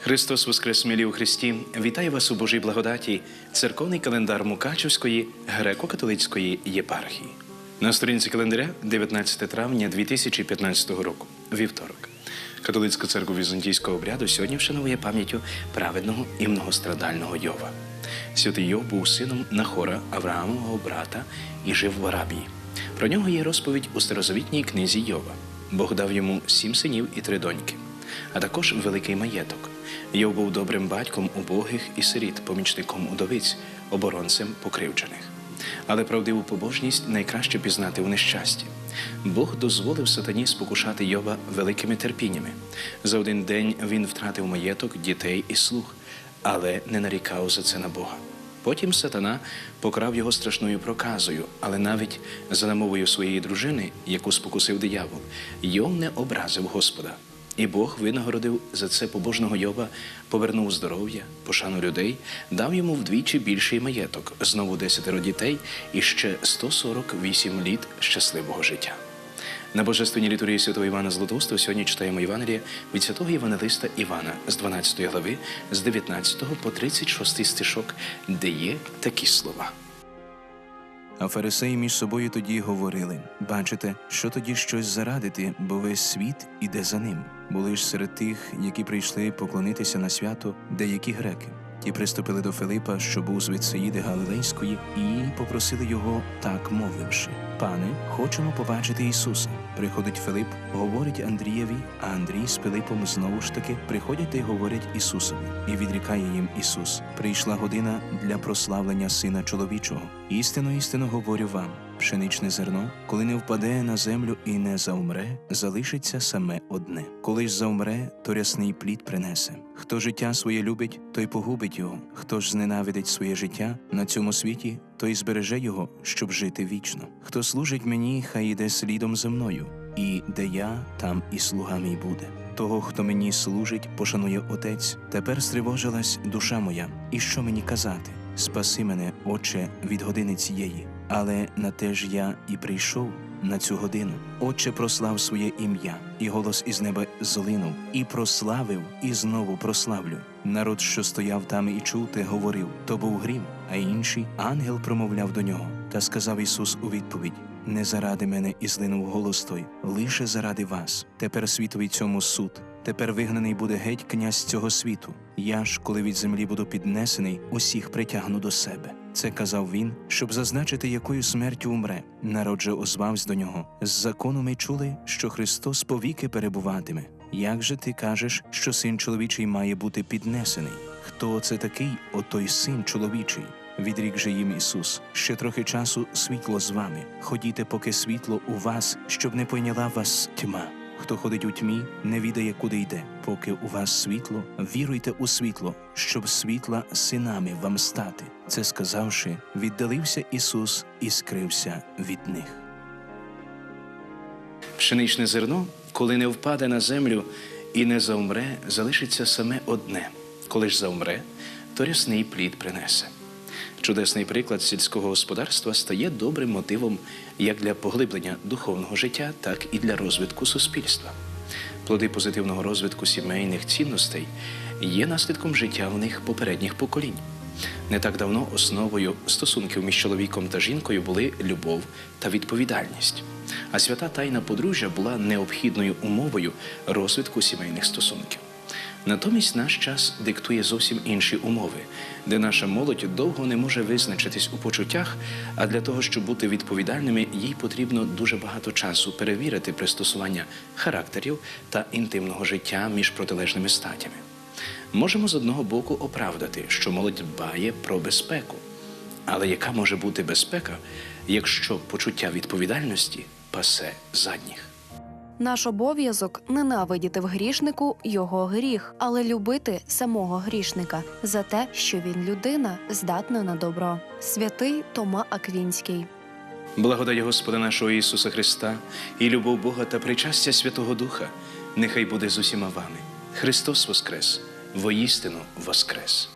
Христос Воскрес милі у Христі! Вітаю вас у Божій благодаті, церковний календар Мукачівської греко-католицької єпархії. На сторінці календаря 19 травня 2015 року, вівторок. Католицька церква візантійського обряду сьогодні вшановує пам'яттю праведного і многострадального Йова. Святий Йов був сином Нахора, Авраамового брата і жив в Арабії. Про нього є розповідь у старозавітній книзі Йова. Бог дав йому сім синів і три доньки а також великий маєток. Йов був добрим батьком убогих і сиріт, помічником удовиць, оборонцем покривджених. Але правдиву побожність найкраще пізнати у нещасті. Бог дозволив сатані спокушати Йова великими терпіннями. За один день він втратив маєток, дітей і слух, але не нарікав за це на Бога. Потім сатана покрав його страшною проказою, але навіть за намовою своєї дружини, яку спокусив диявол, Йов не образив Господа. І Бог винагородив за це побожного Йова, повернув здоров'я, пошану людей, дав йому вдвічі більший маєток, знову десятеро дітей і ще 148 літ щасливого життя. На божественній літургії святого Івана Златоустого сьогодні читаємо Євангелія від святого Євангелиста Івана з 12 глави, з 19 по 36 стишок, де є такі слова. А фарисеї між собою тоді говорили: бачите, що тоді щось зарадити, бо весь світ іде за ним. Були ж серед тих, які прийшли поклонитися на свято, деякі греки. Ті приступили до Филипа, що був з Витсаїди Галилейської, і попросили його, так мовивши: Пане, хочемо побачити Ісуса. Приходить Филип, говорить Андрієві, а Андрій з Филипом знову ж таки приходять та й говорять Ісусові. І відрікає їм Ісус: Прийшла година для прославлення Сина чоловічого. Істинно, істинно говорю вам. Пшеничне зерно, коли не впаде на землю і не заумре, залишиться саме одне. Коли ж заумре, то рясний плід принесе. Хто життя своє любить, той погубить його. Хто ж зненавидить своє життя на цьому світі, той збереже його, щоб жити вічно. Хто служить мені, хай іде слідом за мною, і де я, там і слуга мій буде. Того, хто мені служить, пошанує Отець. Тепер стривожилась душа моя. І що мені казати? Спаси мене, Отче, від години цієї. Але на те ж я і прийшов на цю годину. Отче прослав своє ім'я, і голос із неба злинув, і прославив, і знову прославлю. Народ, що стояв там і чув, те говорив, то був грім, а інший ангел промовляв до нього. Та сказав Ісус у відповідь: Не заради мене і злинув голос той, лише заради вас. Тепер світові цьому суд. Тепер вигнаний буде геть князь цього світу. Я ж, коли від землі буду піднесений, усіх притягну до себе. Це казав він, щоб зазначити, якою смертю умре. Народ же озвався до нього. З закону ми чули, що Христос повіки перебуватиме. Як же ти кажеш, що син чоловічий має бути піднесений? Хто це такий, отой син чоловічий? Відрік же їм Ісус, ще трохи часу світло з вами. Ходіте, поки світло у вас, щоб не пойняла вас тьма. Хто ходить у тьмі, не відає, куди йде. Поки у вас світло, віруйте у світло, щоб світла синами вам стати. Це сказавши, віддалився Ісус і скрився від них. Пшеничне зерно, коли не впаде на землю і не заумре, залишиться саме одне. Коли ж заумре, то рясний плід принесе. Чудесний приклад сільського господарства стає добрим мотивом як для поглиблення духовного життя, так і для розвитку суспільства. Плоди позитивного розвитку сімейних цінностей є наслідком життя в них попередніх поколінь. Не так давно основою стосунків між чоловіком та жінкою були любов та відповідальність. А свята тайна подружжя була необхідною умовою розвитку сімейних стосунків. Натомість наш час диктує зовсім інші умови, де наша молодь довго не може визначитись у почуттях, а для того, щоб бути відповідальними, їй потрібно дуже багато часу перевірити пристосування характерів та інтимного життя між протилежними статями. Можемо з одного боку оправдати, що молодь дбає про безпеку. Але яка може бути безпека, якщо почуття відповідальності пасе задніх? Наш обов'язок ненавидіти в грішнику його гріх, але любити самого грішника за те, що він людина здатна на добро. Святий Тома Аквінський. Благодать Господа нашого Ісуса Христа і любов Бога та причастя Святого Духа нехай буде з усіма вами. Христос Воскрес, воістину Воскрес!